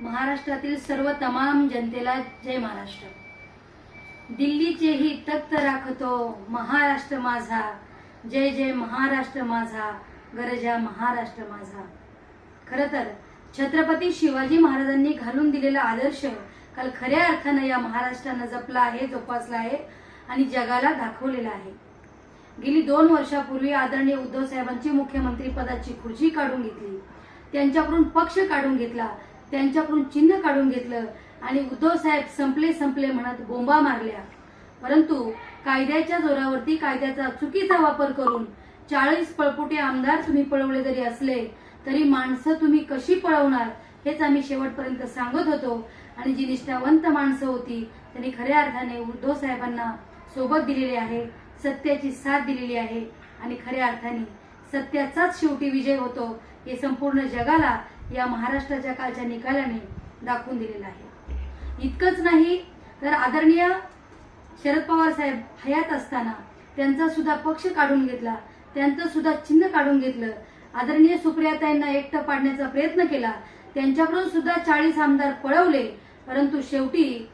महाराष्ट्रातील सर्व तमाम जनतेला जय महाराष्ट्र. दिल्लीचेही तख्त राखतो महाराष्ट्र माझा. जय जय महाराष्ट्र माझा गरजा महाराष्ट्र माझा. खर तर छत्रपती शिवाजी महाराजांनी घालून दिलेला आदर्श काल खऱ्या अर्थानं या महाराष्ट्रानं जपला आहे जोपासला आहे आणि जगाला दाखवलेला आहे. गेली दोन वर्षापूर्वी आदरणीय उद्धव साहेबांची मुख्यमंत्री पदाची खुर्ची काढून घेतली. त्यांच्याकडून पक्ष काढून घेतला. त्यांच्याकडून चिन्ह काढून घेतलं आणि उद्धव साहेब संपले संपले म्हणत बोंबा मारल्या. परंतु कायद्याच्या जोरावरती कायद्याचा चुकीचा वापर करून चाळीस पळपुटे आमदार तुम्ही पळवले जरी असले तरी माणसं तुम्ही कशी पळवणार हेच आम्ही शेवटपर्यंत सांगत होतो. आणि जी निष्ठावंत माणसं होती त्यांनी खऱ्या अर्थाने उद्धव साहेबांना सोबत दिलेली आहे सत्याची साथ दिलेली आहे. आणि खऱ्या अर्थाने सत्याचाच शेवटी विजय होतो हे संपूर्ण जगाला या महाराष्ट्राच्या कालच्या निकालाने दाखवून दिलेलं आहे. इतकंच नाही तर आदरणीय शरद पवार साहेब हयात असताना त्यांचा सुद्धा पक्ष काढून घेतला त्यांचं सुद्धा चिन्ह काढून घेतलं. आदरणीय सुप्रियाताईंना एकटं पाडण्याचा प्रयत्न केला. त्यांच्याकडून सुद्धा चाळीस आमदार पळवले परंतु शेवटी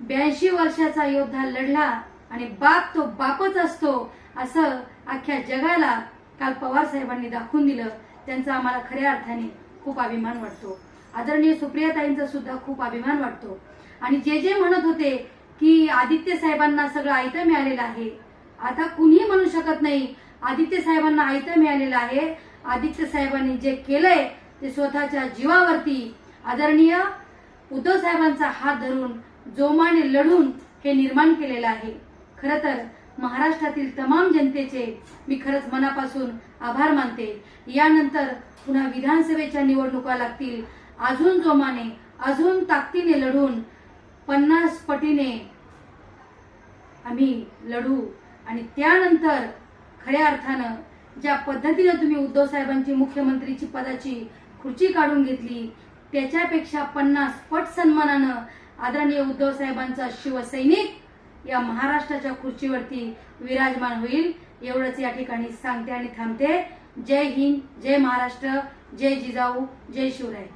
ब्याऐंशी वर्षाचा योद्धा लढला आणि बाप तो बापच असतो असं अख्ख्या जगाला काल पवार साहेबांनी दाखवून दिलं. त्यांचा आम्हाला खऱ्या अर्थाने खूप अभिमान वाटतो. आदरणीय सुप्रियाताईंचा सुद्धा खूप अभिमान वाटतो. आणि जे जे म्हणत होते की आदित्य साहेबांना सगळं आयतं मिळालेलं आहे आता कुणीही म्हणू शकत नाही आदित्य साहेबांना आयतं मिळालेलं आहे. आदित्य साहेबांनी जे केलंय ते स्वतःच्या जीवावरती आदरणीय उद्धव साहेबांचा हात धरून जोमाने लढून हे निर्माण केलेलं आहे. खर तर महाराष्ट्रातील तमाम जनतेचे मी खरंच मनापासून आभार मानते. यानंतर पुन्हा विधानसभेच्या निवडणुका लागतील. अजून जोमाने अजून ताकदीने लढून पन्नास पटीने आम्ही लढू. आणि त्यानंतर खऱ्या अर्थानं ज्या पद्धतीनं तुम्ही उद्धव साहेबांची मुख्यमंत्रीची पदाची खुर्ची काढून घेतली त्याच्यापेक्षा पन्नास पट सन्मानानं आदरणीय उद्धव साहेबांचा शिवसैनिक या महाराष्ट्राच्या खुर्चीवरती विराजमान होईल एवढंच या ठिकाणी सांगते आणि थांबते. जय हिंद जय महाराष्ट्र जय जिजाऊ जय शिवराय.